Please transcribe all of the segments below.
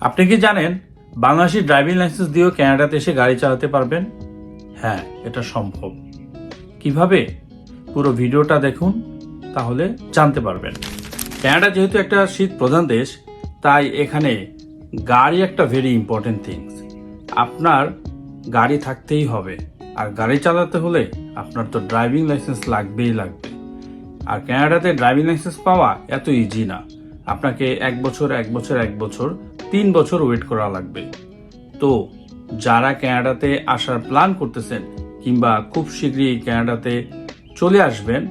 আপনি কি জানেন বাংলাদেশি ড্রাইভিং লাইসেন্স দিয়েও ক্যানাডাতে এসে গাড়ি চালাতে পারবেন? হ্যাঁ এটা সম্ভব। কীভাবে? পুরো ভিডিওটা দেখুন, তাহলে জানতে পারবেন। ক্যানাডা যেহেতু একটা শীত প্রধান দেশ, তাই এখানে গাড়ি একটা ভেরি ইম্পর্টেন্ট থিংস আপনার গাড়ি থাকতেই হবে। আর গাড়ি চালাতে হলে আপনার তো ড্রাইভিং লাইসেন্স লাগবেই লাগবে। আর ক্যানাডাতে ড্রাইভিং লাইসেন্স পাওয়া এত ইজি না। আপনাকে এক বছর এক বছর এক বছর তিন বছর ওয়েট করা লাগবে। তো যারা ক্যানাডাতে আসার প্ল্যান করতেছেন কিংবা খুব শীঘ্রই ক্যানাডাতে চলে আসবেন,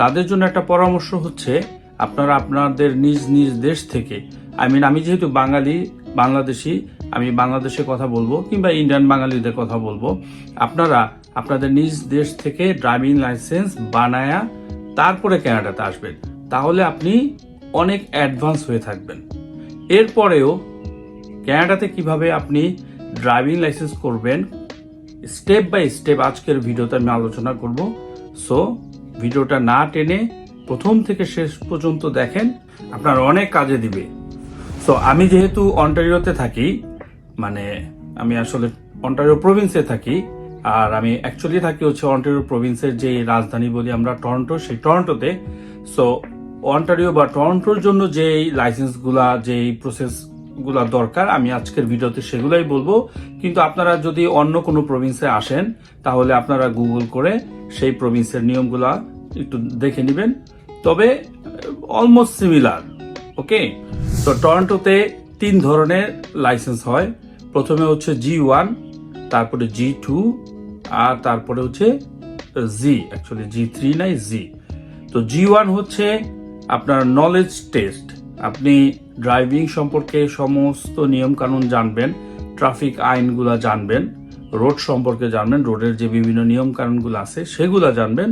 তাদের জন্য একটা পরামর্শ হচ্ছে আপনারা আপনাদের নিজ নিজ দেশ থেকে আই মিন আমি যেহেতু বাঙালি, বাংলাদেশি, আমি বাংলাদেশে কথা বলব কিংবা ইন্ডিয়ান বাঙালিদের কথা বলব, আপনারা আপনাদের নিজ দেশ থেকে ড্রাইভিং লাইসেন্স বানায়া তারপরে ক্যানাডাতে আসবেন। তাহলে আপনি অনেক অ্যাডভান্স হয়ে থাকবেন। এরপরেও ক্যানাডাতে কীভাবে আপনি ড্রাইভিং লাইসেন্স করবেন, স্টেপ বাই স্টেপ আজকের ভিডিওতে আমি আলোচনা করব। সো ভিডিওটা না টেনে প্রথম থেকে শেষ পর্যন্ত দেখেন, আপনার অনেক কাজে দিবে। সো আমি যেহেতু অন্টারিওতে থাকি মানে আমি আসলে অন্টারিও প্রভিন্সে থাকি, আর আমি অ্যাকচুয়ালি থাকি হচ্ছে অন্টারিও প্রভিন্সের যে রাজধানী বলি আমরা, টরন্টো, সেই টরন্টোতে। সো অন্টারিও বা টরন্টোর জন্য যে লাইসেন্সগুলা যে প্রসেসগুলা দরকার, আমি আজকের ভিডিওতে সেগুলাই বলব। কিন্তু আপনারা যদি অন্য কোনো প্রভিন্সে আসেন, তাহলে আপনারা গুগল করে সেই প্রভিন্সের নিয়মগুলা একটু দেখে নেবেন। তবে অলমোস্ট সিমিলার ওকে তো টরন্টোতে তিন ধরনের লাইসেন্স হয়। প্রথমে হচ্ছে জি ওয়ান তারপরে জি টু আর তারপরে হচ্ছে জি অ্যাকচুয়ালি জি থ্রি নাই জি তো জি ওয়ান হচ্ছে আপনার নলেজ টেস্ট আপনি ড্রাইভিং সম্পর্কে সমস্ত নিয়ম কানুন জানবেন, ট্রাফিক আইনগুলা জানবেন, রোড সম্পর্কে জানবেন, রোডের যে বিভিন্ন নিয়ম কানুনগুলো আছে সেগুলা জানবেন।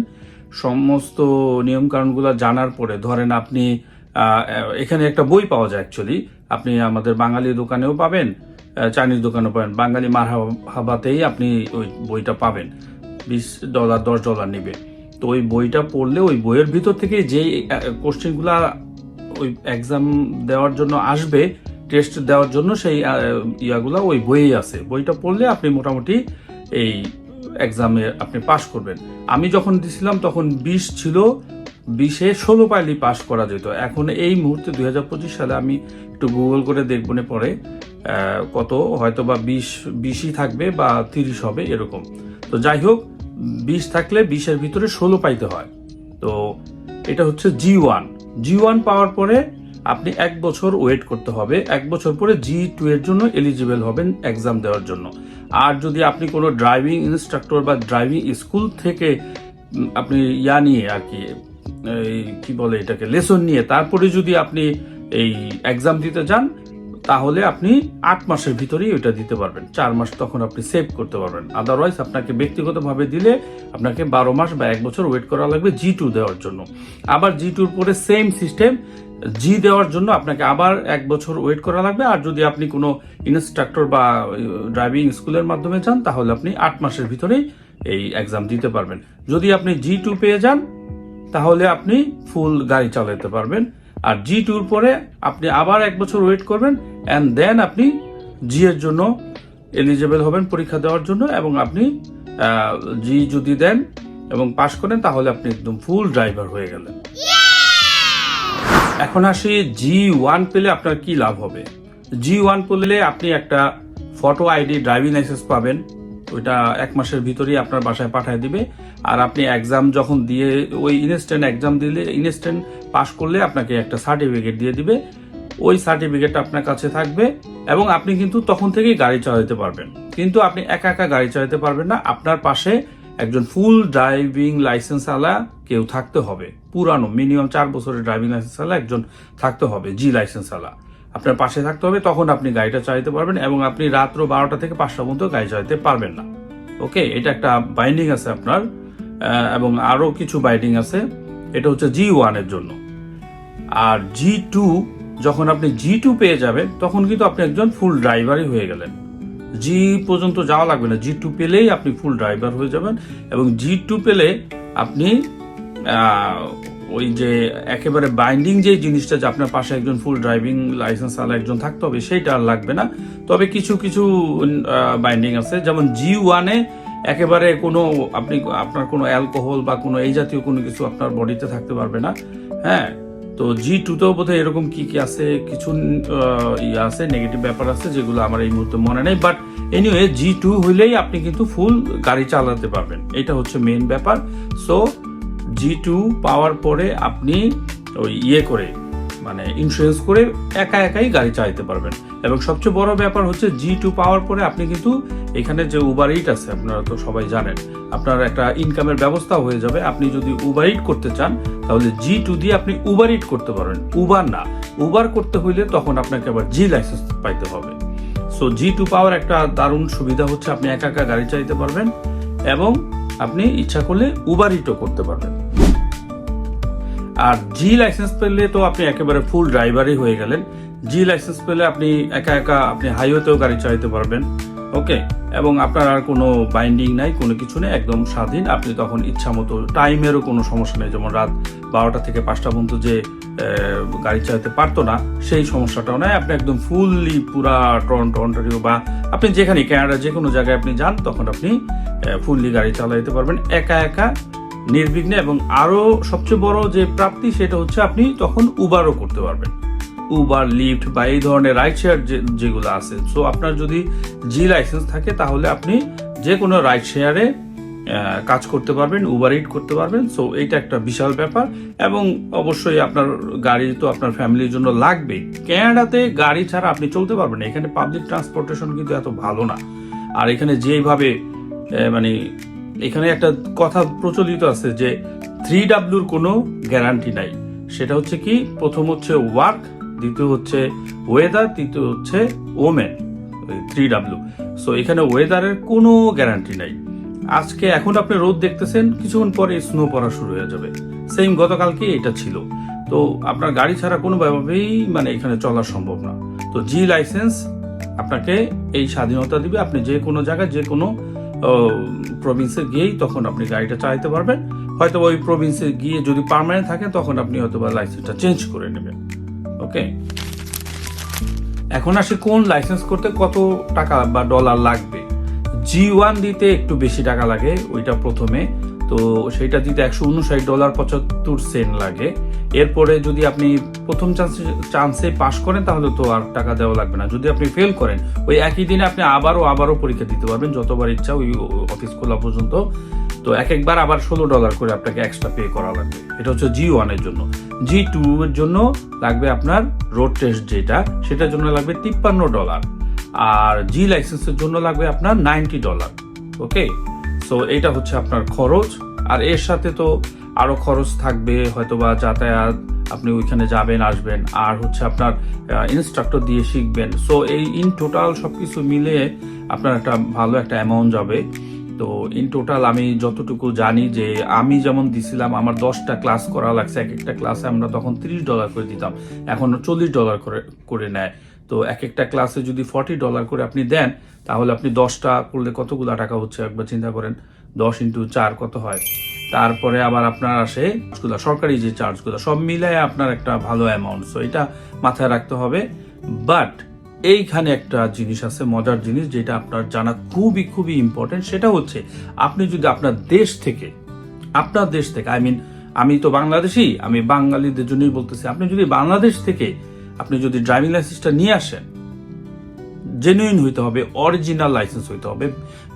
সমস্ত নিয়ম কানুনগুলো জানার পরে ধরেন আপনি এখানে একটা বই পাওয়া যায় অ্যাকচুয়ালি আপনি আমাদের বাঙালি দোকানেও পাবেন চাইনিজ দোকানেও পাবেন, বাঙালি মার হাবাতেই আপনি ওই বইটা পাবেন, বিশ ডলার, দশ ডলার নেবে। তো ওই বইটা পড়লে ওই বইয়ের ভিতর থেকে যে কোশ্চেনগুলা ওই এক্সাম দেওয়ার জন্য আসবে টেস্ট দেওয়ার জন্য সেই ইয়াগুলা ওই বইয়েই আছে। বইটা পড়লে আপনি মোটামুটি এই এক্সামে আপনি পাশ করবেন। আমি যখন দিছিলাম তখন বিশ ছিল, বিশে ষোলো পাইলি পাস করা যেত। এখন এই মুহূর্তে দু হাজার পঁচিশ সালে আমি একটু গুগল করে দেখব না পরে কত হয়তো বা বিশ, বিশই থাকবে বা তিরিশ হবে এরকম। তো যাই হোক, বিশ থাকলে বিশের ভিতরে ষোলো পাইতে হয়। তো এটা হচ্ছে জি ওয়ান জি ওয়ান পাওয়ার পরে আপনি এক বছর ওয়েট করতে হবে। এক বছর পরে জি টু এর জন্য এলিজিবল হবেন এক্সাম দেওয়ার জন্য। আর যদি আপনি কোনো ড্রাইভিং ইনস্ট্রাক্টর বা ড্রাইভিং স্কুল থেকে আপনি ইয়া নিয়ে আর কি কি বলে এটাকে লেসন নিয়ে, তারপরে যদি আপনি এই এক্সাম দিতে যান তাহলে আপনি আট মাসের ভিতরেই ওটা দিতে পারবেন। চার মাস তখন আপনি সেভ করতে পারবেন। আদারওয়াইজ আপনাকে ব্যক্তিগতভাবে দিলে আপনাকে বারো মাস বা এক বছর ওয়েট করা লাগবে জি টু দেওয়ার জন্য। আবার জি টুর পরে সেম সিস্টেম জি দেওয়ার জন্য আপনাকে আবার এক বছর ওয়েট করা লাগবে। আর যদি আপনি কোনো ইনস্ট্রাক্টর বা ড্রাইভিং স্কুলের মাধ্যমে যান, তাহলে আপনি আট মাসের ভিতরেই এই এক্সাম দিতে পারবেন। যদি আপনি জি টু পেয়ে যান, তাহলে আপনি ফুল গাড়ি চালাতে পারবেন। আর জি টুর পরে আপনি আবার এক বছর ওয়েট করবেন অ্যান্ড দেন আপনি জি এর জন্য এলিজেবল হবেন পরীক্ষা দেওয়ার জন্য, এবং আপনি জি যদি দেন এবং পাশ করেন, তাহলে আপনি একদম ফুল ড্রাইভার হয়ে গেলেন। এখন আসি জি ওয়ান পেলে আপনার কি লাভ হবে? জি ওয়ান পেলে আপনি একটা ফটো আইডি ড্রাইভিং লাইসেন্স পাবেন। ওইটা এক মাসের ভিতরেই আপনার বাসায় পাঠিয়ে দিবে। আর আপনি এক্সাম যখন দিয়ে, ওই ইনস্ট্যান্ট এক্সাম দিলে ইনস্ট্যান্ট পাস করলে আপনাকে একটা সার্টিফিকেট দিয়ে দিবে। ওই সার্টিফিকেট আপনার কাছে থাকবে এবং আপনি কিন্তু তখন থেকেই গাড়ি চালাতে পারবেন। কিন্তু আপনি একা একা গাড়ি চালাতে পারবেন না। আপনার পাশে একজন ফুল ড্রাইভিং লাইসেন্স আলা কেউ থাকতে হবে। পুরানো মিনিমাম চার বছরের ড্রাইভিং লাইসেন্স আলা একজন থাকতে হবে জি লাইসেন্স আলা। আপনার পাশে থাকতে হবে, তখন আপনি গাড়িটা চালাতে পারবেন এবং আপনি রাত্র বারোটা থেকে পাঁচটা পর্যন্ত গাড়ি চালাতে পারবেন না। ওকে? এটা একটা বাইন্ডিং আছে আপনার এবং আরও কিছু বাইন্ডিং আছে। এটা হচ্ছে জি ওয়ানের জন্য। আর জি টু যখন আপনি জি টু পেয়ে যাবেন, তখন কিন্তু আপনি একজন ফুল ড্রাইভারই হয়ে গেলেন। জি পর্যন্ত যাওয়া লাগবে না। জি টু পেলেই আপনি ফুল ড্রাইভার হয়ে যাবেন এবং জি টু পেলে আপনি ওই যে একেবারে বাইন্ডিং যে জিনিসটা যে আপনার পাশে একজন ফুল ড্রাইভিং লাইসেন্স আলা একজন থাকতে হবে, সেইটা আর লাগবে না। তবে কিছু কিছু বাইন্ডিং আছে। যেমন জি ওয়ানে একেবারে কোনো আপনি, আপনার কোনো অ্যালকোহল বা কোনো এই জাতীয় কোনো কিছু আপনার বডিতে থাকতে পারবে না। হ্যাঁ? তো জি টুতেও বোধহয় এরকম কি কি আছে, কিছু ইয়ে আছে নেগেটিভ ব্যাপার আছে যেগুলো আমার এই মুহূর্তে মনে নেই বাট এনিওয়ে জি টু হইলেই আপনি কিন্তু ফুল গাড়ি চালাতে পারবেন। এটা হচ্ছে মেন ব্যাপার। সো জি টু পাওয়ার পরে আপনি ওই ইয়ে করে মানে ইন্স্যুরেন্স করে একা একাই গাড়ি চালাতে পারবেন। এবং সবচেয়ে বড় ব্যাপার হচ্ছে জি টু পাওয়ার পরে আপনি কিন্তু এখানে যে উবার ইট আছে, আপনারা তো সবাই জানেন, আপনার একটা ইনকামের ব্যবস্থা হয়ে যাবে। আপনি যদি উবার ইট করতে চান, তাহলে জি টু দিয়ে আপনি উবার ইট করতে পারবেন। উবার না উবার করতে হইলে তখন আপনাকে আবার জি লাইসেন্স পাইতে হবে। সো জি টু পাওয়ার একটা দারুণ সুবিধা হচ্ছে আপনি একা একা গাড়ি চালাতে পারবেন এবং আপনি ইচ্ছা করলে উবার ইটও করতে পারবেন। আর জি লাইসেন্স পেলে তো আপনি একেবারে ফুল ড্রাইভারই হয়ে গেলেন। জি লাইসেন্স পেলে আপনি একা একা আপনি হাইওয়েতেও গাড়ি চালাতে পারবেন। ওকে এবং আপনার আর কোনো বাইন্ডিং নাই, কোনো কিছু নেই, একদম স্বাধীন। আপনি তখন ইচ্ছা মতো টাইমেরও কোনো সমস্যা নেই। যেমন রাত বারোটা থেকে পাঁচটা পর্যন্ত যে গাড়ি চালাতে পারতো না, সেই সমস্যাটাও নাই। আপনি একদম ফুললি পুরা টরন্টো অন্টারিও বা আপনি যেখানে ক্যানাডা যে কোনো জায়গায় আপনি যান, তখন আপনি ফুললি গাড়ি চালাতে পারবেন। একা একা নির্বিঘ্নে এবং আরও সবচেয়ে বড় যে প্রাপ্তি সেটা হচ্ছে আপনি তখন উবারও করতে পারবেন। উবার লিফট বা এই ধরনের রাইড শেয়ার যেগুলো আছে। সো আপনার যদি জি লাইসেন্স থাকে, তাহলে আপনি যে কোনো রাইড শেয়ারে কাজ করতে পারবেন উবার ইট করতে পারবেন। সো এইটা একটা বিশাল ব্যাপার। এবং অবশ্যই আপনার গাড়ি তো আপনার ফ্যামিলির জন্য লাগবে ক্যানাডাতে গাড়ি ছাড়া আপনি চলতে পারবেন এখানে পাবলিক ট্রান্সপোর্টেশন কিন্তু এত ভালো না। আর এখানে যেভাবে মানে এখানে একটা কথা প্রচলিত আছে যে থ্রি ডাব্লিউর কোনো গ্যারান্টি নাই। সেটা হচ্ছে কি, প্রথম হচ্ছে ওয়ার্ক দ্বিতীয় হচ্ছে ওয়েদার তৃতীয় হচ্ছে ওমেন থ্রি ডাব্লিউ সো এখানে ওয়েদারের কোনো গ্যারান্টি নাই। আজকে এখন আপনি রোদ দেখতেছেন, কিছুক্ষণ পরে স্নো পড়া শুরু হয়ে যাবে। সেম গতকালকে এটা ছিল। তো, আপনার গাড়ি ছাড়া কোনোভাবেই মানে এখানে চলা সম্ভব না। তো জি লাইসেন্স আপনাকে এই স্বাধীনতা দিবে। আপনি যে কোনো জায়গায় যে কোনো প্রভিন্সে গিয়েই তখন আপনি গাড়িটা চালাতে পারবেন। হয়তো ওই প্রভিন্সে গিয়ে যদি পার্মানেন্ট থাকেন তখন আপনি হয়তো বা লাইসেন্সটা চেঞ্জ করে নেবেন। ওকে এখন আসে কোন লাইসেন্স করতে কত টাকা বা ডলার লাগবে। জি ওয়ান দিতে একটু বেশি টাকা লাগে, ওইটা প্রথমে। তো সেটা দিতে একশো উনষাট ডলার পঁচাত্তর সেন্ট লাগে। এরপরে যদি আপনি প্রথম চান্সে চান্সে পাশ করেন, তাহলে তো আর টাকা দেওয়া লাগবে না। যদি আপনি ফেল করেন, ওই একই দিনে আপনি আবারও আবারও পরীক্ষা দিতে পারবেন, যতবার ইচ্ছা ওই অফিস খোলা পর্যন্ত। তো এক একবার আবার ষোলো ডলার করে আপনাকে এক্সট্রা পে করা লাগবে। এটা হচ্ছে জি ওয়ানের জন্য। জি টু এর জন্য লাগবে আপনার রোড টেস্ট যেটা, সেটার জন্য লাগবে তিপ্পান্ন ডলার আর জি লাইসেন্সের জন্য লাগবে আপনার নাইনটি ডলার ওকে সো এটা হচ্ছে আপনার খরচ। আর এর সাথে তো আরও খরচ থাকবে হয়তো বা যাতায়াত, আপনি ওইখানে যাবেন, আসবেন, আর হচ্ছে আপনার ইনস্ট্রাক্টর দিয়ে শিখবেন। সো এই ইন টোটাল সব কিছু মিলে আপনার একটা ভালো একটা অ্যামাউন্ট যাবে। তো ইন টোটাল আমি যতটুকু জানি যে, আমি যেমন দিছিলাম, আমার দশটা ক্লাস করা লাগছে এক একটা ক্লাসে আমরা তখন তিরিশ ডলার করে দিতাম। এখন চল্লিশ ডলার করে করে নেয়। তো এক একটা ক্লাসে যদি ফর্টি ডলার করে আপনি দেন, তাহলে আপনি দশটা করলে কতগুলো টাকা হচ্ছে একবার চিন্তা করেন? দশ ইন্টু চার কত হয়? তারপরে আবার আপনার আসে গুলা, সরকারি যে চার্জগুলো সব মিলায় আপনার একটা ভালো অ্যামাউন্ট সো এটা মাথায় রাখতে হবে। বাট এইখানে একটা জিনিস আছে মজার জিনিস যেটা আপনার জানা খুবই খুবই ইম্পর্টেন্ট সেটা হচ্ছে আপনি যদি আপনার দেশ থেকে আপনার দেশ থেকে আই মিন আমি তো বাংলাদেশি আমি বাঙালিদের জন্যই বলতেছি আপনি যদি বাংলাদেশ থেকে আপনি যদি ড্রাইভিং লাইসেন্সটা নিয়ে আসেন জেনুইন হইতে হবে অরিজিনাল লাইসেন্স হইতে হবে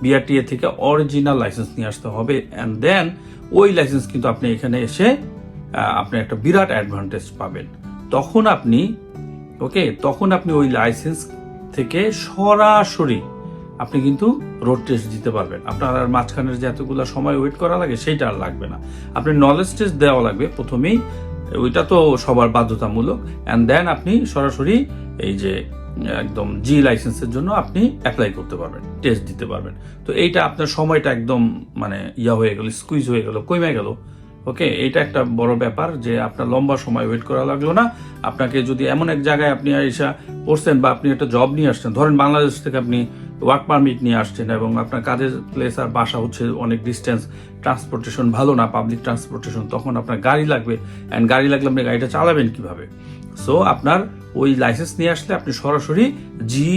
বিআরটিএ থেকে অরিজিনাল লাইসেন্স নিয়ে আসতে হবে অ্যান্ড দেন ওই লাইসেন্স কিন্তু আপনি এখানে এসে আপনি একটা বিরাট অ্যাডভান্টেজ পাবেন। তখন আপনি ওকে তখন আপনি ওই লাইসেন্স থেকে সরাসরি আপনি কিন্তু রোড টেস্ট দিতে পারবেন। আপনার আর মাঝখানের যে এতগুলো সময় ওয়েট করা লাগে, সেইটা আর লাগবে না। আপনি নলেজ টেস্ট দেওয়া লাগবে প্রথমেই, ওইটা তো সবার বাধ্যতামূলক। অ্যান্ড দেন আপনি সরাসরি এই যে একদম জি লাইসেন্সের জন্য আপনি অ্যাপ্লাই করতে পারবেন টেস্ট দিতে পারবেন। তো এইটা আপনার সময়টা একদম মানে ইয়া হয়ে গেল স্কুইজ হয়ে গেল, কমে গেল। ওকে এটা একটা বড় ব্যাপার যে আপনার লম্বা সময় ওয়েট করা লাগল না। আপনাকে যদি এমন এক জায়গায় আপনি এসে পড়ছেন বা আপনি একটা জব নিয়ে আসছেন, ধরেন বাংলাদেশ থেকে আপনি ওয়ার্ক পারমিট নিয়ে আসছেন এবং আপনার কাজের প্লেস আর বাসা হচ্ছে অনেক ডিস্টেন্স ট্রান্সপোর্টেশন ভালো না পাবলিক ট্রান্সপোর্টেশন তখন আপনার গাড়ি লাগবে। অ্যান্ড গাড়ি লাগলে আপনি গাড়িটা চালাবেন কীভাবে? সো আপনার ওই লাইসেন্স নিয়ে আসলে আপনি সরাসরি জি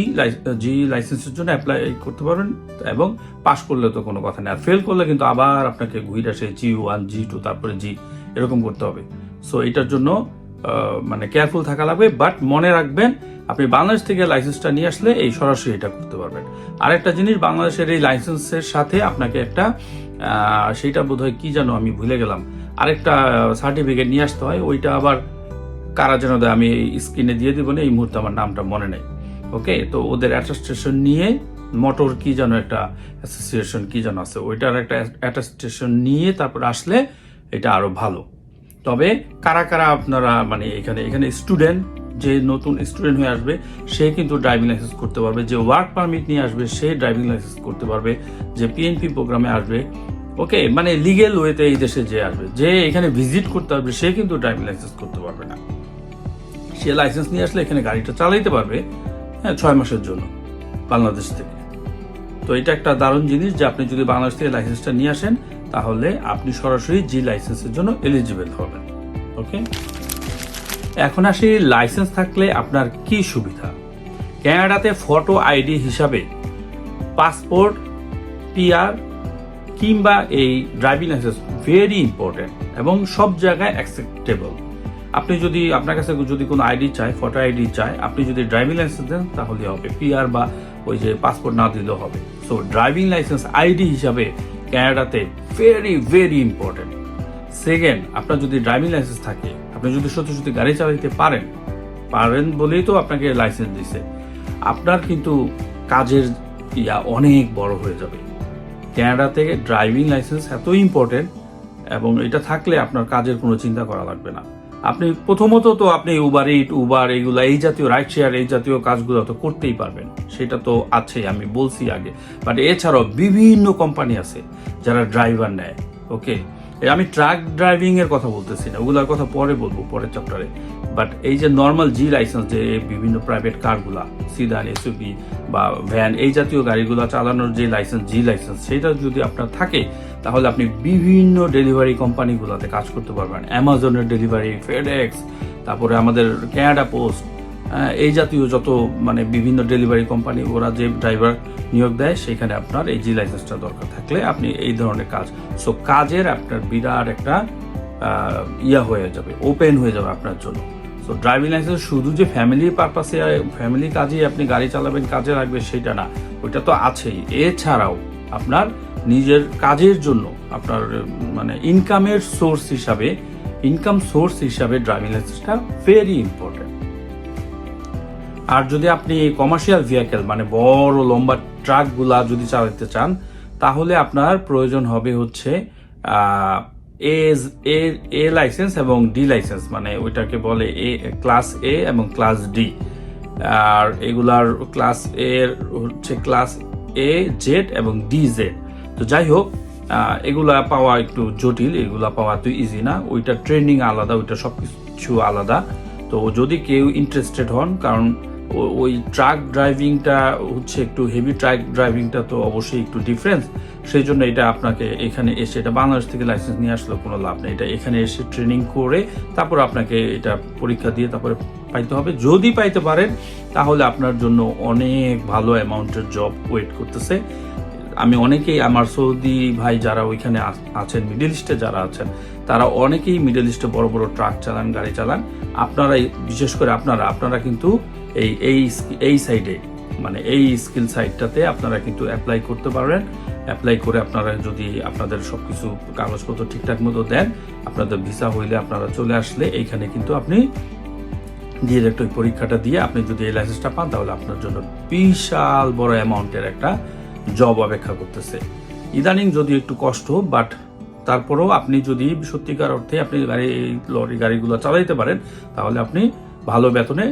জি লাইসেন্সের জন্য অ্যাপ্লাই করতে পারবেন এবং পাস করলে তো কোনো কথা নেই। আর ফেল করলে কিন্তু আবার আপনাকে ঘুরে আসে জি ওয়ান জি টু তারপরে জি এরকম করতে হবে। সো এটার জন্য মানে কেয়ারফুল থাকা লাগবে বাট মনে রাখবেন, আপনি বাংলাদেশ থেকে লাইসেন্সটা নিয়ে আসলে এই সরাসরি এটা করতে পারবেন। আরেকটা জিনিস, বাংলাদেশের এই লাইসেন্সের সাথে আপনাকে একটা সেইটা বোধহয় কি জানো আমি ভুলে গেলাম। আরেকটা সার্টিফিকেট নিয়ে আসতে হয়, ওইটা আবার কারা যেন আমি স্ক্রিনে দিয়ে দিব না, এই মুহূর্তে আমার নামটা মনে নেই। ওকে তো ওদের অ্যাটাস্টেশন নিয়ে মোটর কি যেন একটা অ্যাসোসিয়েশন কি যেন আছে, ওইটার একটা অ্যাটাস্টেশন নিয়ে তারপর আসলে এটা আরও ভালো। তবে কারা কারা আপনারা মানে এখানে এখানে স্টুডেন্ট যে নতুন স্টুডেন্ট হয়ে আসবে, সে কিন্তু ড্রাইভিং লাইসেন্স করতে পারবে, যে ওয়ার্ক পারমিট নিয়ে আসবে, সে ড্রাইভিং লাইসেন্স করতে পারবে, যে পিএনপি প্রোগ্রামে আসবে। ওকে মানে লিগেল ওয়েতে এই দেশে যে আসবে, যে এখানে ভিজিট করতে পারবে সে কিন্তু ড্রাইভিং লাইসেন্স করতে পারবে না। সে লাইসেন্স নিয়ে আসলে এখানে গাড়িটা চালাইতে পারবে হ্যাঁ ছয় মাসের জন্য বাংলাদেশ থেকে। তো এটা একটা দারুণ জিনিস যে আপনি যদি বাংলাদেশ থেকে লাইসেন্সটা নিয়ে আসেন, তাহলে আপনি সরাসরি জি লাইসেন্সের জন্য এলিজিবল হবেন। ওকে এখন আসি লাইসেন্স থাকলে আপনার কি সুবিধা? ক্যানাডাতে ফটো আইডি হিসাবে পাসপোর্ট পিআর কিংবা এই ড্রাইভিং লাইসেন্স ভেরি ইম্পর্টেন্ট এবং সব জায়গায় অ্যাকসেপ্টেবল আপনি যদি আপনার কাছে যদি কোনো আইডি চায় ফটো আইডি চায় আপনি যদি ড্রাইভিং লাইসেন্স দেন, তাহলে হবে পিআর বা ওই যে পাসপোর্ট না দিলেও হবে। সো ড্রাইভিং লাইসেন্স আইডি হিসাবে ক্যানাডাতে ভেরি ভেরি ইম্পর্টেন্ট সেকেন্ড আপনার যদি ড্রাইভিং লাইসেন্স থাকে, আপনি যদি সত্যি সত্যি গাড়ি চালাইতে পারেন পারেন বলেই তো আপনাকে লাইসেন্স দিছে। আপনার কিন্তু কাজের ইয়া অনেক বড় হয়ে যাবে। ক্যানাডা থেকে ড্রাইভিং লাইসেন্স এত ইম্পর্টেন্ট এবং এটা থাকলে আপনার কাজের কোনো চিন্তা করা লাগবে না। আপনি প্রথমত তো আপনি উবার ইট উবার এইগুলা এই জাতীয় রাইড শেয়ার এই জাতীয় কাজগুলো তো করতেই পারবেন। সেটা তো আছেই, আমি বলছি আগে। বাট এছাড়াও বিভিন্ন কোম্পানি আছে যারা ড্রাইভার নেয় ওকে আমি ট্রাক ড্রাইভিং এর কথা বলতেছি না, ওগুলোর কথা পরে বলব, পরের চ্যাপ্টারে বাট এই যে নর্মাল জি লাইসেন্স যে বিভিন্ন প্রাইভেট কারগুলা সিদান এসইউভি বা ভ্যান এই জাতীয় গাড়িগুলো চালানোর যে লাইসেন্স জি লাইসেন্স সেটা যদি আপনার থাকে, তাহলে আপনি বিভিন্ন ডেলিভারি কোম্পানিগুলোতে কাজ করতে পারবেন। অ্যামাজনের ডেলিভারি ফেডেক্স তারপরে আমাদের ক্যানাডা পোস্ট এই জাতীয় যত মানে বিভিন্ন ডেলিভারি কোম্পানি ওরা যে ড্রাইভার নিয়োগ দেয়, সেখানে আপনার এই জি লাইসেন্সটা দরকার থাকলে আপনি এই ধরনের কাজ। সো কাজের আপনার বিরাট একটা ইয়া হয়ে যাবে ওপেন হয়ে যাবে আপনার জন্য। সো ড্রাইভিং লাইসেন্স শুধু যে ফ্যামিলি পারপাসে ফ্যামিলি কাজেই আপনি গাড়ি চালাবেন, কাজে লাগবে সেটা না। ওইটা তো আছেই। এছাড়াও আপনার নিজের কাজের জন্য আপনার মানে ইনকামের সোর্স হিসাবে ইনকাম সোর্স হিসাবে ড্রাইভিং লাইসেন্সটা ভেরি ইম্পর্টেন্ট আর যদি আপনি কমার্শিয়াল ভেহিকেল মানে বড় লম্বা ট্রাকগুলা যদি চালাতে চান, তাহলে আপনার প্রয়োজন হবে হচ্ছে এ এ লাইসেন্স এবং ডি লাইসেন্স মানে ওইটাকে বলে এ ক্লাস এ এবং ক্লাস ডি আর এগুলার ক্লাস এর হচ্ছে ক্লাস এ জেড এবং ডি জেড তো যাই হোক এগুলা পাওয়া একটু জটিল, এগুলা পাওয়া তো ইজি না। ওইটা ট্রেনিং আলাদা, ওইটা সব কিছু আলাদা। তো যদি কেউ ইন্টারেস্টেড হন, কারণ ওই ট্রাক ড্রাইভিংটা হচ্ছে একটু হেভি ট্রাক ড্রাইভিংটা তো অবশ্যই একটু ডিফারেন্স সেই জন্য এটা আপনাকে এখানে এসে এটা বাংলাদেশ থেকে লাইসেন্স নিয়ে আসলে কোনো লাভ নেই। এটা এখানে এসে ট্রেনিং করে তারপর আপনাকে এটা পরীক্ষা দিয়ে তারপরে পাইতে হবে। যদি পাইতে পারেন, তাহলে আপনার জন্য অনেক ভালো অ্যামাউন্টের জব ওয়েট করতেছে। আমি অনেকেই, আমার সৌদি ভাই যারা ওইখানে আছেন মিডল ইস্টে যারা আছেন, তারা অনেকেই মিডল ইস্টে বড় বড় ট্রাক চালান, গাড়ি চালান। আপনারাই, বিশেষ করে আপনারা আপনারা কিন্তু এই এই এই সাইডে মানে এই স্কিল সাইডটাতে আপনারা কিন্তু অ্যাপ্লাই করতে পারেন। অ্যাপ্লাই করে আপনারা যদি আপনাদের সবকিছু কাগজপত্র ঠিকঠাক মতো দেন, আপনাদের ভিসা হইলে আপনারা চলে আসলে এইখানে কিন্তু আপনি ডিরেক্ট ওই পরীক্ষাটা দিয়ে আপনি যদি এই লাইসেন্সটা পান, তাহলে আপনার জন্য বিশাল বড় অ্যামাউন্টের একটা জব অপেক্ষা করতেছে। ইদানিং যদি একটু কষ্ট বাট তারপরেও আপনি যদি সত্যিকার অর্থে আপনি গাড়ি লরি গাড়িগুলো চালাইতে পারেন, তাহলে আপনি ভালো বেতনে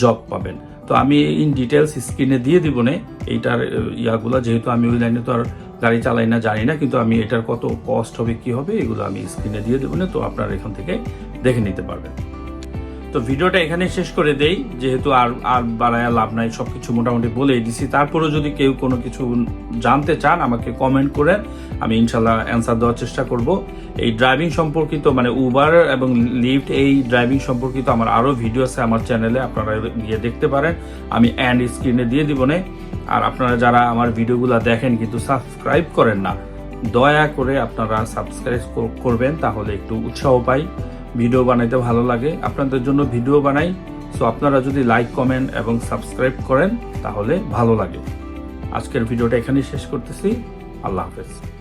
জব পাবেন। তো আমি ইন ডিটেলস স্ক্রিনে দিয়ে দিব নে, এইটার ইয়াগুলো। যেহেতু আমি ওই লাইনে তো আর গাড়ি চালাই না, জানি না, কিন্তু আমি এটার কত কস্ট হবে, কি হবে, এগুলো আমি স্ক্রিনে দিয়ে দেবো না, তো আপনারা এখান থেকে দেখে নিতে পারবেন। তো ভিডিওটা এখানে শেষ করে দেই, যেহেতু আর আর বাড়ায় লাভ নাই, সবকিছু মোটামুটি বলেই দিছি। তারপরেও যদি কেউ কোনো কিছু জানতে চান, আমাকে কমেন্ট করে আমি ইনশাল্লাহ অ্যান্সার দেওয়ার চেষ্টা করব। এই ড্রাইভিং সম্পর্কিত মানে উবার এবং লিফট এই ড্রাইভিং সম্পর্কিত আমার আরও ভিডিও আছে আমার চ্যানেলে আপনারা গিয়ে দেখতে পারেন। আমি অ্যান্ড স্ক্রিনে দিয়ে দিব না। আর আপনারা যারা আমার ভিডিওগুলো দেখেন কিন্তু সাবস্ক্রাইব করেন না, দয়া করে আপনারা সাবস্ক্রাইব করবেন, তাহলে একটু উৎসাহ পাই। ভিডিও বানাইতে ভালো লাগে, আপনাদের জন্য ভিডিও বানাই। সো আপনারা যদি লাইক কমেন্ট এবং সাবস্ক্রাইব করেন, তাহলে ভালো লাগে। আজকের ভিডিওটা এখানেই শেষ করতেছি। আল্লাহ হাফেজ।